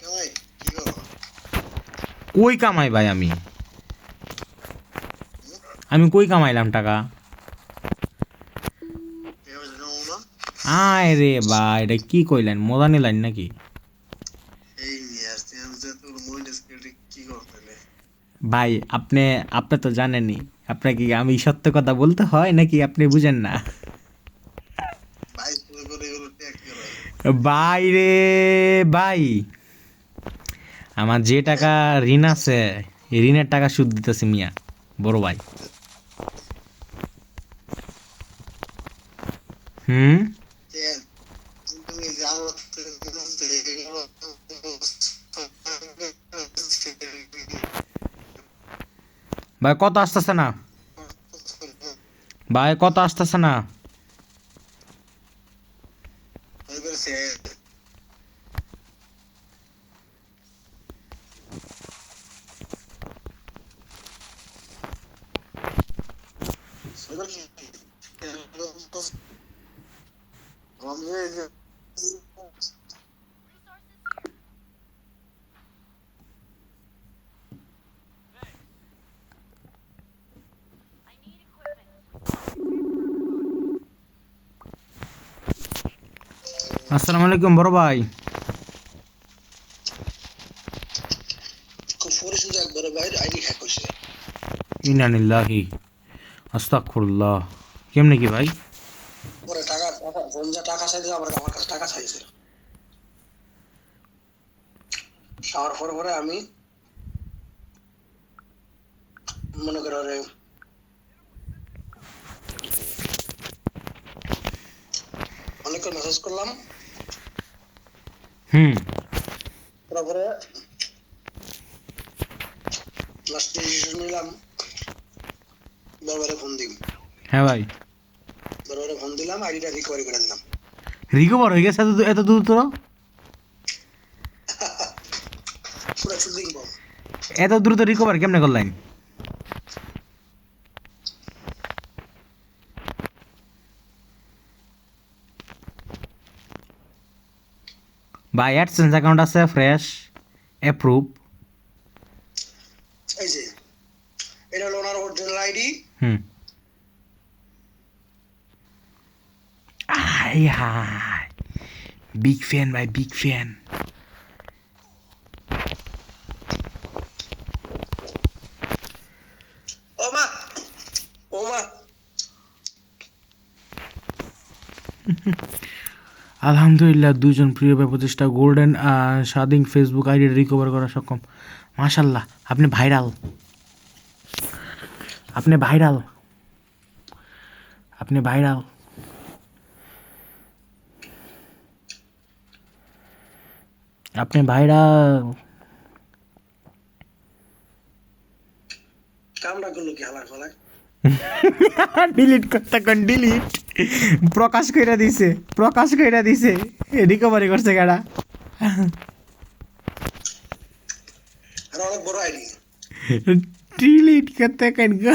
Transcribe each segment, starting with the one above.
কামাই কি করো কই কামাই ভাই আমি? আমি কই কামাইলাম টাকা? আয় রে ভাই এটা কি কইলেন? মজা নিলেন নাকি? ভাই আপনি আপনি তো জানেনই। আপনাকে আমি সত্য কথা বলতে হয় নাকি আপনি বুঝেন না? ভাই রে ভাই। আমার যে টাকা ঋণ আছে ঋণের টাকা সুদ দিতেছে মিয়া, বড় ভাই। হুম? ভাই, কত আসতেছে না? ভাই, কত আসতেছে না? আসসালামু আলাইকুম বড় ভাই খুব পরিচিত একবার বাইরে আইডি হ্যাক হয়েছে ইনানিল্লাহি আস্তাগফিরুল্লাহ কেমনে কি ভাই পরে টাকা টাকা ফোন যা টাকা আমার কাছে টাকা পরে পরে আমি মনে করো রে অনেকক্ষণ মেসেজ করলাম। হুম। তারপরে লাস্ট ডিসিশন নিলাম। বারবারে ফোন দিম। হ্যাঁ ভাই। বারবারে ফোন দিলাম আইডিটা রিকভারি করে দিলাম। রিকভার হয়ে গেছে এত শুটিং বল এত দ্রুত রিকভার কেমনে করলেন? ভাই অ্যাডসেন্স অ্যাকাউন্ট আছে ফ্রেশ অ্যাপ্রুভ এই যে এটা হলো ওনার original ID hmm I high big fan ভাই বিগ ফ্যান আলহামদুলিল্লাহ দুজন প্রিয় প্রতিষ্ঠা গোল্ডেন স্বাধীন ফেসবুক আইডি রিকভার করা সক্ষম। মাশাল্লাহ আপনি ভাইরাল আপনি ভাইরাল আপনি ভাইরাল আপনি ভাইরাল কামটা করল কি হালার ফালার ডিলিট করতে কোন ডিলিট প্রকাশ কইরা দিছে প্রকাশ কইরা দিছে রিকভারি করছে গাড়া আর অনেক বড় আইডি ডিলিট করতে কেন গো?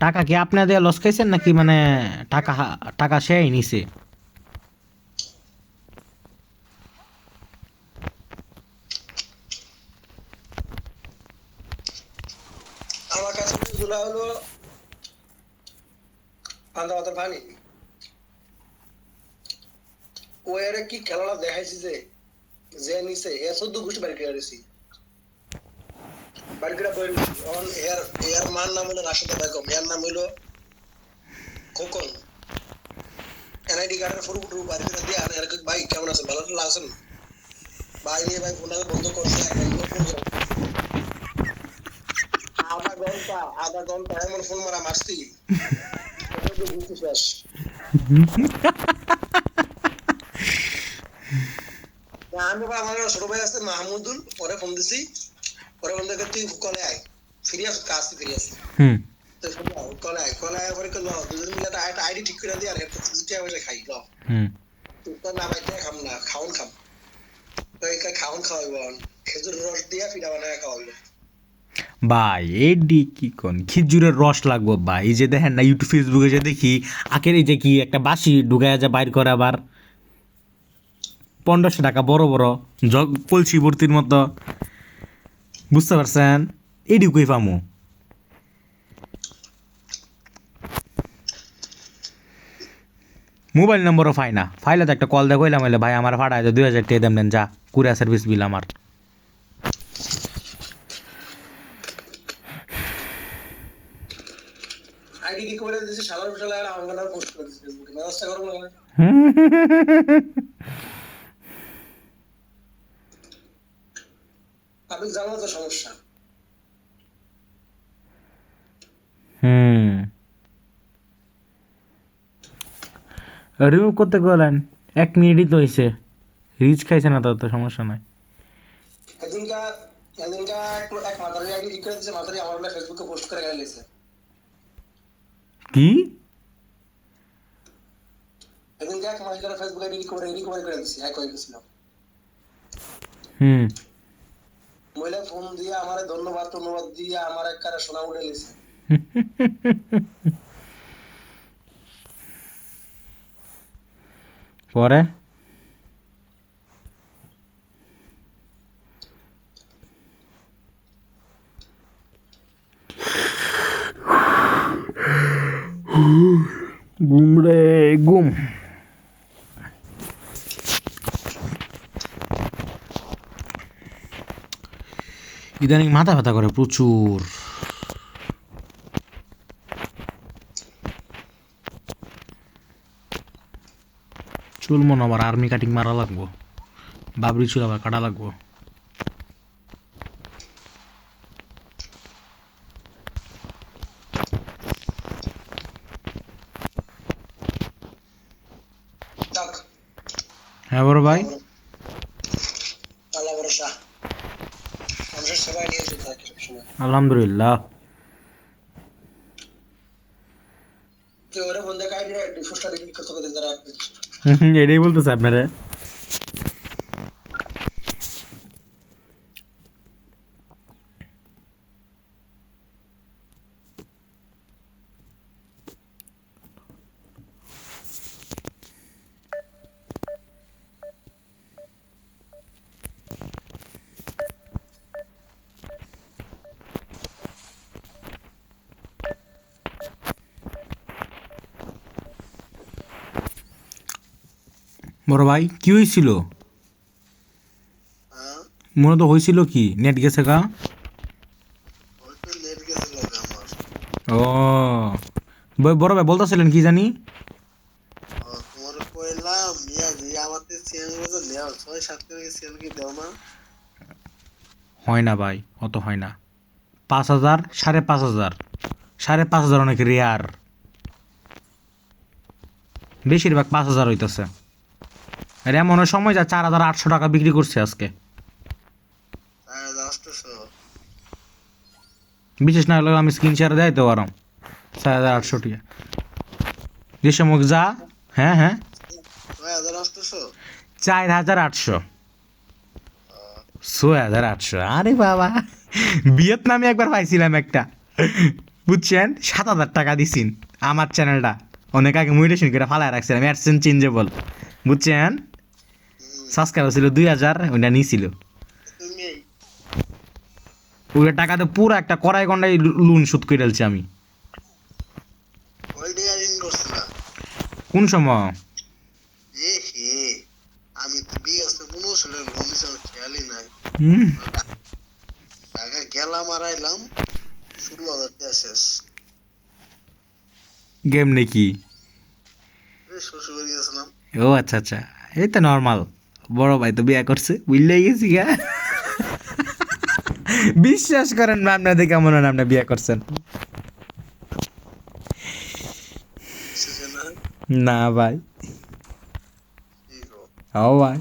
টাকা কি আপনাদের লস খাইছেন নাকি মানে টাকা টাকা সেই নিছে? আমার কাছে হলো পান্তা পাতার পানি ও কি খেলাটা দেখাইছি যে যে নিছে, এ চোদ্দ বাড়ি করে দিছি বাড়ি বই অন নাম হলো বেগম। নাম হলো খোকন। এনআইডি কার্ডের বাড়ি দিয়ে আর ভাই, কেমন ভালো আছেন ভাই নিয়ে ভাই বন্ধ করছে আধা ঘণ্টা আধা ঘণ্টা এমন ফোন মারা মারছি। আমি বা আমার ছোট ভাই আছে মাহমুদুল, পরে ফোন দিছি। পরে দেখে তুই কলে আয় ফিরে আস ফিরে আস। হুম। তো শোনো, কলায় কলায় পরে করল দুজন মিলে একটা একটা আইডি ঠিক করে দিই আর একটা দুটি পয়সা খাই ল। হুম। তো না ভাই খাম না খাওন খাম। তো এই খাওন খাওয়াইব খেজুর রস দিয়া পিঠা বানায় খাওয়াইব ভাই এডি কি কোন? খিজুরের রস লাগবো ভাই এই যে দেখেন না ইউটিউব ফেসবুকে যে দেখি আখের এই যে কি একটা বাসি ঢুকায় যা বাইর করে আবার। পনেরোশো টাকা বড় বড় জগ কলসি ভর্তির মতো। বুঝতে পারছেন? এডি কই পামু? মোবাইল নম্বরও পাই না। ফাইলে তো একটা কল দেখো এলাম হইলে ভাই আমার ভাড়া দুই হাজার টাকা দেন যা। কুরিয়ার সার্ভিস বিল আমার। সাধারণ পোস্ট করে ফেসবুকে আপনি জানো তো সমস্যা। হুম। রিমুভ করতে গেলেন। এক মিনিটই তো হয়েছে। রিচ খাইছে না তো তো সমস্যা নাই। এক মাতারি আইডি করে দিয়েছে মাতারি আমার বলে ফেসবুকে পোস্ট করে গেলে কি? এক মহিলার ফেসবুক আইডি করে রিকভারি করে দিয়েছে এক হয়ে গেছিল। হুম। মহিলা ফোন দিয়ে আমার ধন্যবাদ ধন্যবাদ দিয়ে আমার এক কারে সোনা উঠে গেছে পরে? ঘুম রে ঘুম ইদানিং মাথা ব্যথা করে প্রচুর। চুল মনে আবার আর্মি কাটিং মারা লাগবো। বাবরি চুল আবার কাটা লাগবো যাক হ্যাঁ বড় ভাই আল্লাহ ভরসা মানুষের সেবায় নিয়েছে থাকে সবসময় আলহামদুলিল্লাহ তো ওরা বন্ধু আইডি ডিফোর্সটা ডিলিট করতে করতে তারা এটাই বলতেছে আপনারা। বড় ভাই, কি হয়েছিল? হ্যাঁ মনে তো হয়েছিল কি? নেট গেছে গা? ও বড় ভাই বলতেছিলেন কি জানি? হয় না ভাই, অত হয় না। পাঁচ হাজার, সাড়ে পাঁচ হাজার। সাড়ে পাঁচ হাজার অনেক রেয়ার বেশিরভাগ পাঁচ হাজার হইতেছে। আর এমন সময় যা চার হাজার আটশো টাকা বিক্রি করছে আজকে। আটশোশো বিশেষ না হলে আমি স্ক্রিন শেয়ার দেয় তো পারো। চার হাজার আটশো টাকা। যে হ্যাঁ হ্যাঁ। চার হাজার আটশো। ছয় হাজার আটশো। আরে বাবা ভিয়েতনামে একবার পাইছিলাম একটা। বুঝছেন? সাত হাজার টাকা দিছিন আমার চ্যানেলটা অনেক আগে মুইটেশন করে ফালায় রাখছিলাম। অ্যাডসেন চেঞ্জেবল বুঝছেন? সাবস্ক্রাইবার ছিল দুই হাজার ওইটা নিয়েছিল তুমি ওই টাকাতে পুরো একটা কড়াই গন্ডাই লোন শোধ করে ফেলছি আমি। কোন সময়? আমি তো কোনো ছেলের খেয়ালই নাই গেলাম আর আইলাম ষোলো হাজার টাকা শেষ গেম নাকি? এই শ্বশুর গেছিলাম। ও আচ্ছা আচ্ছা। এই তো নর্মাল বড় ভাই তো বিয়ে করছে, বুঝলে গেছি গা। বিশ্বাস করেন না আপনাদের কেমন হন আপনি বিয়ে করছেন। না ভাই। ও ভাই।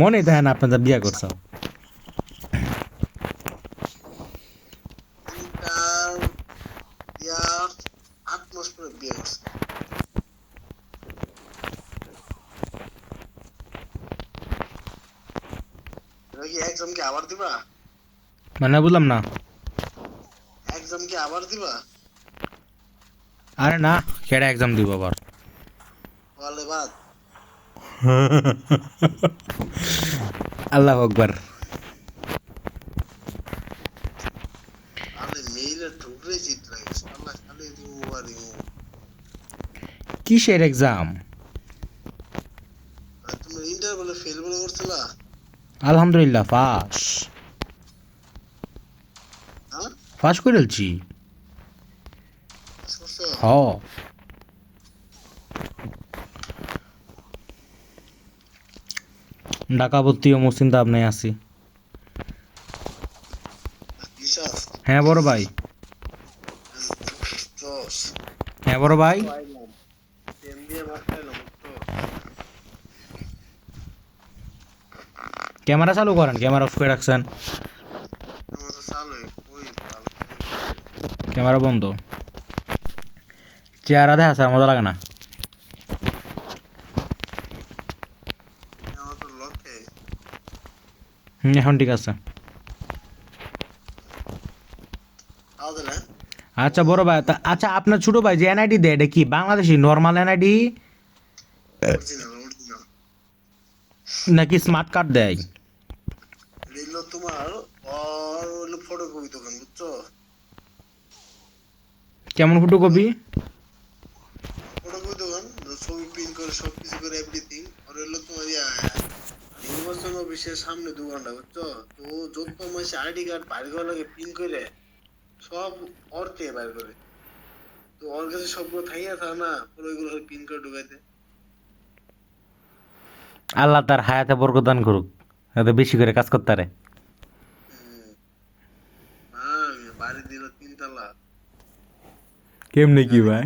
মনে না আপনাদের বিয়া করছ তিনটা বিয়া আট মাস পরে বিয়ে করছে এবার কি এক্সাম কি আবার দিবা মানে বুঝলাম না। এক্সাম কি আবার দিবা? আরে না কেডা এক্সাম দিব আবার? বলে বাদ। আল্লাহ আকবার। আরে মেইলে ঢুকরে চিত্র গেছে আল্লাহ খালি দিমু আর দিমু কিসের এক্সাম আর তুমি ইন্টার বলে ফেল বলে করছিলা আলহামদুলিল্লাহ ফাঁস হ্যাঁ ফাঁস করে ফেলছি। হ। ঢাকা ভর্তি আছি। বিশ্বাস হ্যাঁ বড় ভাই। হ্যাঁ বড় ভাই। ক্যামেরা চালু করেন, ক্যামেরা অফ করে রাখছেন আমার তো চালু ওই ভালো ক্যামেরা বন্ধ। চেহারা দেখা স্যার মজা লাগে না। হুম এখন ঠিক আছে। আচ্ছা বড় ভাই তা আচ্ছা আপনার ছোট ভাই যে এনআইডি দেয় এটা কি বাংলাদেশি? নর্মাল এনআইডি নাকি স্মার্ট কার্ড দেয় রিলো তোমার আর হলো ফটোকপি দোকান বুঝছ কেমন ফটোকপি ফটোকপি দোকান ছবি প্রিন্ট করে সব কিছু করে এভরিথিং আর হলো তোমার নির্বাচন অফিসের সামনে দোকানটা বুঝছ? তো যত মাসে আইডি কার্ড বাইর করা লাগে প্রিন্ট করে সব অর্থে বাইর করে। তো ওর কাছে সবগুলো থাইয়া থাকে না পুরো ওইগুলো প্রিন্ট করে ঢুকাইতে। আল্লাহ তার হায়াতে বরকদান করুক। এত বেশি করে কাজ করতে পারে। হুম। হ্যাঁ বাড়ি দিল তিনতলা। কেমনে কি ভাই?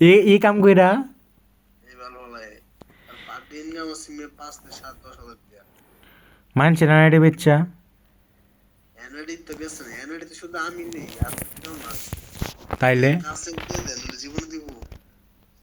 এ এই কাম কইরা? মানছে ভালো লাগে আর পার ডে ইনকাম আছে পাঁচ থেকে সাত দশ হাজার টাকা মানুষের এনআইডি বেচা এনআইডি তো বেশ না এটা তো শুধু আমি নেই আর কেউ না। তাইলে? জীবনে